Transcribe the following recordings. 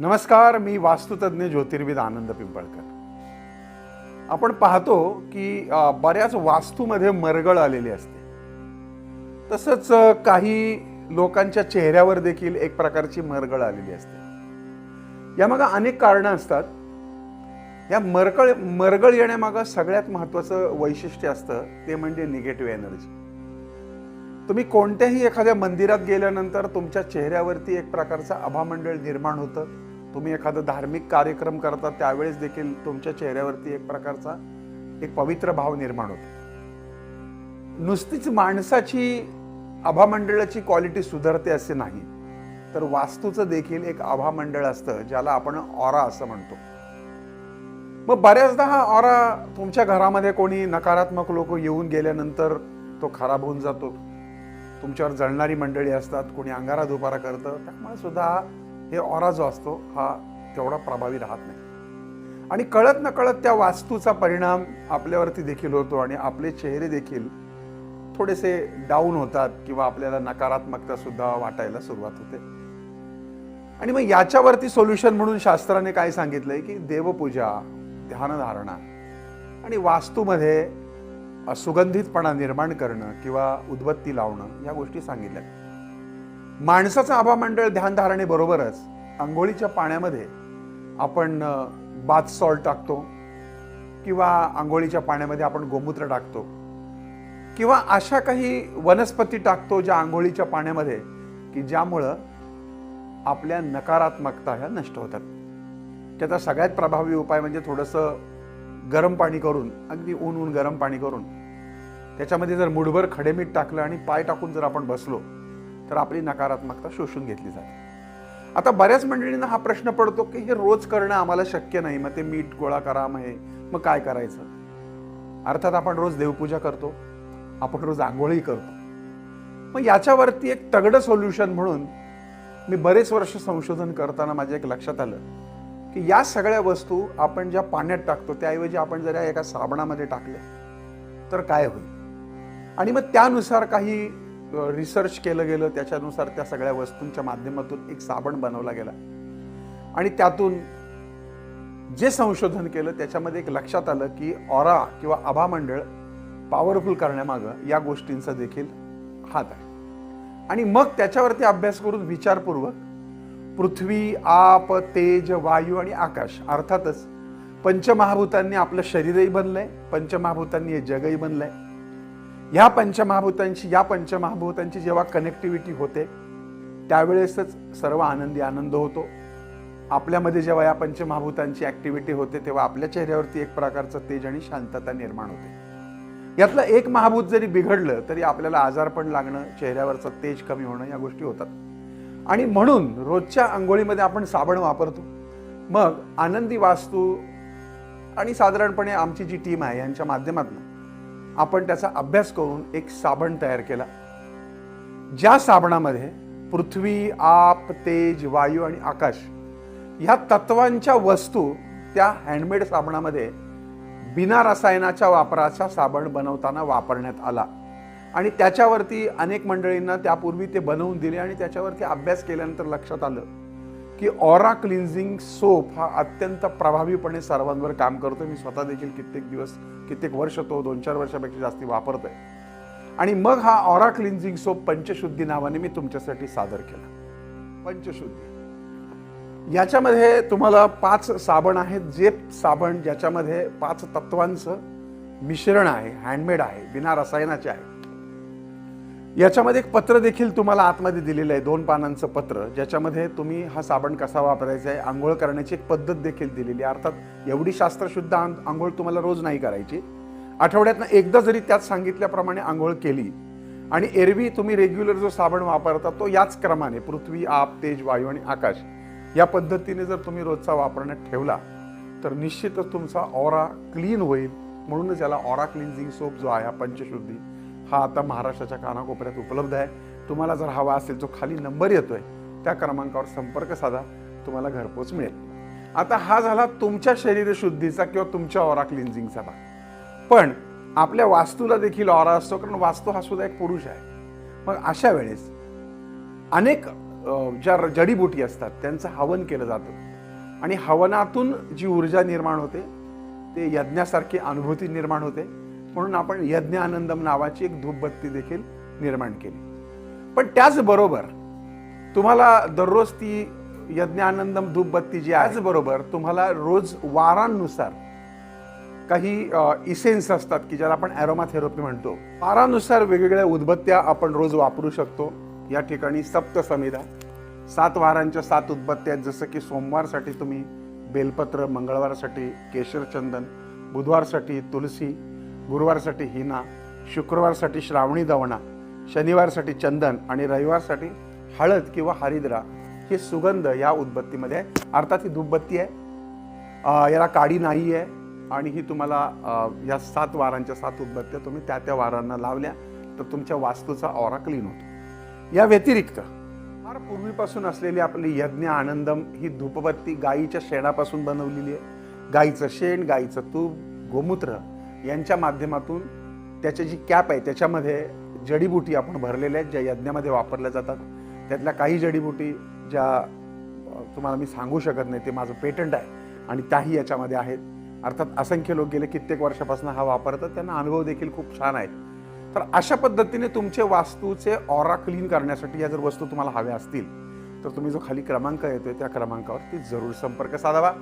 नमस्कार मी वास्तुतज्ञ ज्योतिर्विद आनंद पिंपळकर. आपण पाहतो की बऱ्याच वास्तूमध्ये मरगळ आलेली असते. तसंच काही लोकांच्या चेहऱ्यावर देखील एक प्रकारची मरगळ आलेली असते. यामागं अनेक कारणं असतात. या मरकळ मरगळ येण्यामागं सगळ्यात महत्त्वाचं वैशिष्ट्य असतं ते म्हणजे निगेटिव्ह एनर्जी तुम्ही कोणत्याही एखाद्या मंदिरात गेल्यानंतर तुमच्या चेहऱ्यावरती एक प्रकारचं आभामंडळ निर्माण होतं. तुम्ही एखादं धार्मिक कार्यक्रम करता त्यावेळेस देखील तुमच्या चेहऱ्यावरती एक प्रकारचा एक पवित्र भाव निर्माण होतो. नुसतीच माणसाची आभामंडळाची क्वालिटी सुधारते असे नाही तर वास्तूचं देखील एक आभामंडळ असतं ज्याला आपण ऑरा असं म्हणतो. मग बऱ्याचदा हा ऑरा तुमच्या घरामध्ये कोणी नकारात्मक लोक येऊन गेल्यानंतर तो खराब होऊन जातो. तुमच्यावर जळणारी मंडळी असतात कोणी अंगारा दुपारा करतं त्यामुळे सुद्धा हे ऑरा जो असतो हा तेवढा प्रभावी राहत नाही. आणि कळत न कळत त्या वास्तूचा परिणाम आपल्यावरती देखील होतो आणि आपले चेहरे देखील थोडेसे डाऊन होतात किंवा आपल्याला नकारात्मकता सुद्धा वाटायला सुरुवात होते. आणि मग याच्यावरती सोल्युशन म्हणून शास्त्राने काय सांगितलंय की देवपूजा ध्यानधारणा आणि वास्तूमध्ये सुगंधितपणा निर्माण करणं किंवा उद्बत्ती लावणं या गोष्टी सांगितल्या माणसाचं आभामंडळ ध्यानधारणेबरोबरच आंघोळीच्या पाण्यामध्ये आपण बाथ सॉल्ट टाकतो किंवा आंघोळीच्या पाण्यामध्ये आपण गोमूत्र टाकतो किंवा अशा काही वनस्पती टाकतो ज्या आंघोळीच्या पाण्यामध्ये की ज्यामुळं आपल्या नकारात्मकता ह्या नष्ट होतात. त्याचा सगळ्यात प्रभावी उपाय म्हणजे थोडंसं गरम पाणी करून अगदी ऊन ऊन गरम पाणी करून त्याच्यामध्ये जर मुठभर खडेमीठ टाकलं आणि पाय टाकून जर आपण बसलो तर आपली नकारात्मकता शोषून घेतली जाते. आता बऱ्याच मंडळींना हा प्रश्न पडतो की हे रोज करणं आम्हाला शक्य नाही मग ते मीठ गोळा करा मग हे मग काय करायचं? अर्थात आपण रोज देवपूजा करतो आपण रोज आंघोळी करतो. मग याच्यावरती एक तगडं सोल्युशन म्हणून मी बरेच वर्ष संशोधन करताना माझ्या एक लक्षात आलं की या सगळ्या वस्तू आपण ज्या पाण्यात टाकतो त्याऐवजी आपण जर या एका साबणामध्ये टाकल्या तर काय होईल? आणि मग त्यानुसार काही रिसर्च केलं गेलं त्याच्यानुसार त्या सगळ्या वस्तूंच्या माध्यमातून एक साबण बनवला गेला. आणि त्यातून जे संशोधन केलं त्याच्यामध्ये एक लक्षात आलं की ऑरा किंवा आभामंडळ पॉवरफुल करण्यामागं या गोष्टींचा देखील हात आहे. आणि मग त्याच्यावरती अभ्यास करून विचारपूर्वक पृथ्वी आप तेज वायू आणि आकाश अर्थातच पंचमहाभूतांनी आपलं शरीरही बनलंय पंचमहाभूतांनी हे जगही बनलंय. ह्या पंचमहाभूतांची या पंचमहाभूतांची जेव्हा कनेक्टिव्हिटी होते त्यावेळेसच सर्व आनंदी आनंद होतो. आपल्यामध्ये जेव्हा या पंचमहाभूतांची ऍक्टिव्हिटी होते तेव्हा आपल्या चेहऱ्यावरती एक प्रकारचं तेज आणि शांतता निर्माण होते. यातलं एक महाभूत जरी बिघडलं तरी आपल्याला आजारपण लागणं चेहऱ्यावरचं तेज कमी होणं या गोष्टी होतात. आणि म्हणून रोजच्या आंघोळीमध्ये आपण साबण वापरतो. मग आनंदी वास्तू आणि साधारणपणे आमची जी टीम आहे यांच्या माध्यमातून आपण त्याचा अभ्यास करून एक साबण तयार केला. ज्या साबणामध्ये पृथ्वी आप तेज वायू आणि आकाश ह्या तत्वांच्या वस्तू त्या हँडमेड साबणामध्ये बिना रसायनाच्या वापराचा साबण बनवताना वापरण्यात आला. आणि त्याच्यावरती अनेक मंडळींना त्यापूर्वी ते बनवून दिले आणि त्याच्यावरती अभ्यास केल्यानंतर लक्षात आलं. की ऑरा क्लिन्झिंग सोप हा अत्यंत प्रभावीपणे सर्वांवर काम करतो मी स्वतः देखील कित्येक दिवस कित्येक वर्ष तो दोन चार वर्षापेक्षा जास्ती आहे आणि मग हा ऑरा क्लिन्झिंग सोप पंचशुद्धी नावाने मी तुमच्यासाठी सादर केला. पंचशुद्धी. याच्यामध्ये तुम्हाला पाच साबण आहेत. जे साबण ज्याच्यामध्ये पाच तत्वांचं मिश्रण आहे हँडमेड आहे बिना रसायनाचे आहे. याच्यामध्ये एक पत्र देखील तुम्हाला आतमध्ये दिलेलं आहे दोन पानांचं पत्र ज्याच्यामध्ये तुम्ही हा साबण कसा वापरायचा आहे आंघोळ करण्याची एक पद्धत देखील दिलेली आहे. अर्थात एवढी शास्त्रशुद्ध आं- आंघोळ तुम्हाला रोज नाही करायची. आठवड्यातनं एकदा जरी त्यात सांगितल्याप्रमाणे आंघोळ केली आणि एरवी तुम्ही रेग्युलर जो साबण वापरता तो याच क्रमाने पृथ्वी आप तेज वायू आणि आकाश या पद्धतीने जर तुम्ही रोजचा वापरण्यात ठेवला तर निश्चितच तुमचा ऑरा क्लीन होईल. म्हणूनच याला ऑरा क्लिन्झिंग सोप जो आहे पंचशुद्धी हा आता महाराष्ट्राच्या कानाकोपऱ्यात उपलब्ध आहे. तुम्हाला जर हवा असेल जो खाली नंबर येतोय त्या क्रमांकावर संपर्क साधा. तुम्हाला घरपोच मिळेल. आता हा झाला तुमच्या शरीरशुद्धीचा किंवा तुमच्या ऑरा क्लिन्झिंगचा भाग. पण आपल्या वास्तूला देखील ऑरा असतो कारण वास्तू हा सुद्धा एक पुरुष आहे. मग अशा वेळेस अनेक ज्या जडीबुटी असतात त्यांचं हवन केलं जातं. आणि हवनातून जी ऊर्जा निर्माण होते ते यज्ञासारखी अनुभूती निर्माण होते. म्हणून आपण यज्ञ आनंदम नावाची एक धूपबत्ती देखील निर्माण केली. पण त्याचबरोबर तुम्हाला दररोज ती यज्ञ आनंदम धूपबत्ती जी आहे त्याचबरोबर तुम्हाला रोज वारांनुसार काही इसेन्स असतात की ज्याला आपण ॲरोमाथेरपी म्हणतो. वारानुसार वेगवेगळ्या उदबत्त्या आपण रोज वापरू शकतो. या ठिकाणी सप्त समिधा सात वारांच्या सात उदबत्त्या आहेत. जसं की सोमवारसाठी तुम्ही बेलपत्र मंगळवारसाठी केशरचंदन बुधवारसाठी तुलसी गुरुवारसाठी हिना शुक्रवारसाठी श्रावणी दवणा शनिवारसाठी चंदन आणि रविवारसाठी हळद किंवा हरिद्रा हे सुगंध या उदबत्तीमध्ये आहे. अर्थात ही धूपबत्ती आहे. याला काडी नाही आहे आणि ही तुम्हाला या सात वारांच्या सात उदबत्त्या तुम्ही त्या त्या वारांना लावल्या तर तुमच्या वास्तूचा ऑरा क्लीन होतो. या व्यतिरिक्त फार पूर्वीपासून असलेली आपली यज्ञ आनंदम ही धूपबत्ती गाईच्या शेणापासून बनवलेली आहे. गाईचं शेण गाईचं तूप गोमूत्र यांच्या माध्यमातून त्याची जी कॅप आहे त्याच्यामध्ये जडीबुटी आपण भरलेल्या आहेत ज्या यज्ञामध्ये वापरल्या जातात. त्यातल्या काही जडीबुटी ज्या तुम्हाला मी सांगू शकत नाही ते माझं पेटंट आहे आणि त्याही याच्यामध्ये आहेत. अर्थात असंख्य लोक गेले कित्येक वर्षापासून हा वापरतात त्यांना अनुभव देखील खूप छान आहेत. तर अशा पद्धतीने तुमचे वास्तूचे ऑरा क्लीन करण्यासाठी या जर वस्तू तुम्हाला हव्या असतील तर तुम्ही जो खाली क्रमांक येतोय त्या क्रमांकावरती जरूर संपर्क साधावा.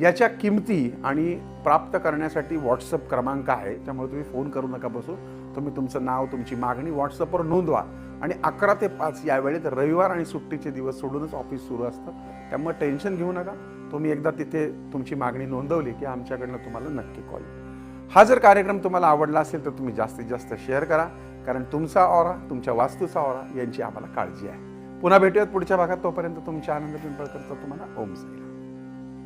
याच्या किमती आणि प्राप्त करण्यासाठी व्हॉट्सअप क्रमांक आहे त्यामुळे तुम्ही फोन करू नका बसू. तुम्ही तुमचं नाव तुमची मागणी व्हॉट्सअपवर नोंदवा. आणि अकरा ते पाच या वेळेत रविवार आणि सुट्टीचे दिवस सोडूनच ऑफिस सुरू असतं. त्यामुळे टेन्शन घेऊ नका. तुम्ही एकदा तिथे तुमची मागणी नोंदवली की आमच्याकडनं तुम्हाला नक्की कॉल हा जर कार्यक्रम तुम्हाला आवडला असेल तर तुम्ही जास्तीत जास्त शेअर करा. कारण तुमचा ऑरा तुमच्या वास्तूचा ऑरा यांची आम्हाला काळजी आहे. पुन्हा भेटूयात पुढच्या भागात. तोपर्यंत तुमच्या आनंद पिंपळकरचा तुम्हाला ओम जाईल